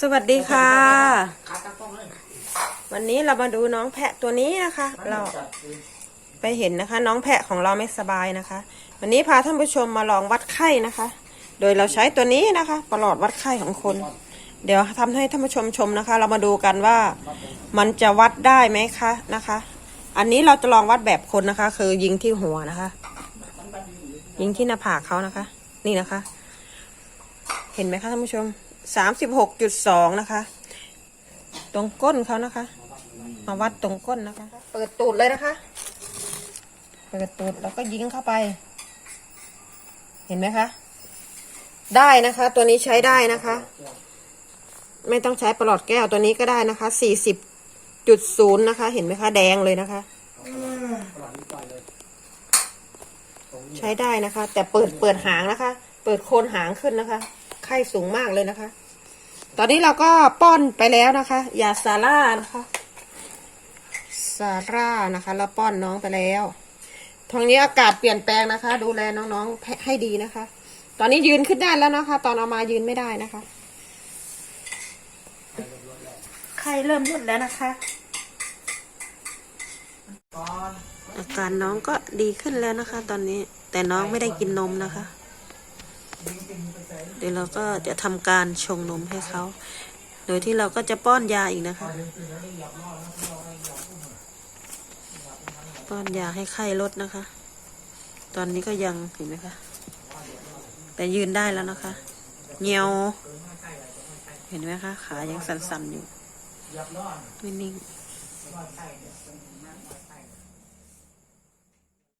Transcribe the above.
สวัสดีค่ะ ขาตั้งต้องเลยวันนี้เรามาดูน้องแพะตัวนี้นะคะ เราไปเห็นนะคะ น้องแพะของเราไม่สบายนะคะ วันนี้พาท่านผู้ชมมาลองวัดไข้นะคะ โดยเราใช้ตัวนี้นะคะประหลอดวัดไข้ของคน เดี๋ยวทำให้ท่านผู้ชมชมนะคะ เรามาดูกันว่ามันจะวัดได้ไหมคะนะคะ อันนี้เราจะลองวัดแบบคนนะคะ คือยิงที่หัวนะคะ ยิงที่หน้าผากเขานะคะ นี่นะคะ เห็นไหมคะท่านผู้ชม สามสิบหกจุดสองนะคะ ตรงก้นเขานะคะ มาวัดตรงก้นนะคะ เปิดตูดเลยนะคะ เปิดตูดแล้วก็ยิงเข้าไป เห็นไหมคะ ได้นะคะ ตัวนี้ใช้ได้นะคะ ไม่ต้องใช้ประหลอดแก้วตัวนี้ก็ได้นะคะสี่สิบจุดศูนย์นะคะ เห็นไหมคะ แดงเลยนะคะใช้ได้นะคะ แต่เปิดเปิดหางนะคะ เปิดโคนหางขึ้นนะคะ ไข้สูงมากเลยนะคะ ตอนนี้เราก็ป้อนไปแล้วนะคะ ยาซาร่านะคะซาร่านะคะ เราป้อนน้องไปแล้วทางนี้อากาศเปลี่ยนแปลงนะคะ ดูแลน้องๆให้ดีนะคะ ตอนนี้ยืนขึ้นได้แล้วนะคะ ตอนเอามายืนไม่ได้นะคะ ไข้เริ่มลดแล้วนะคะ อาการน้องก็ดีขึ้นแล้วนะคะ ตอนนี้แต่น้องไม่ได้กินนมนะคะ เดี๋ยวเราก็จะทำการชงนมให้เขา โดยที่เราก็จะป้อนยาอีกนะคะ ป้อนยาให้ไข้ลดนะคะ ตอนนี้ก็ยังเห็นไหมคะ แต่ยืนได้แล้วนะคะ เงียว เห็นไหมคะ ขายังสั่นๆอยู่ ไม่นิ่ง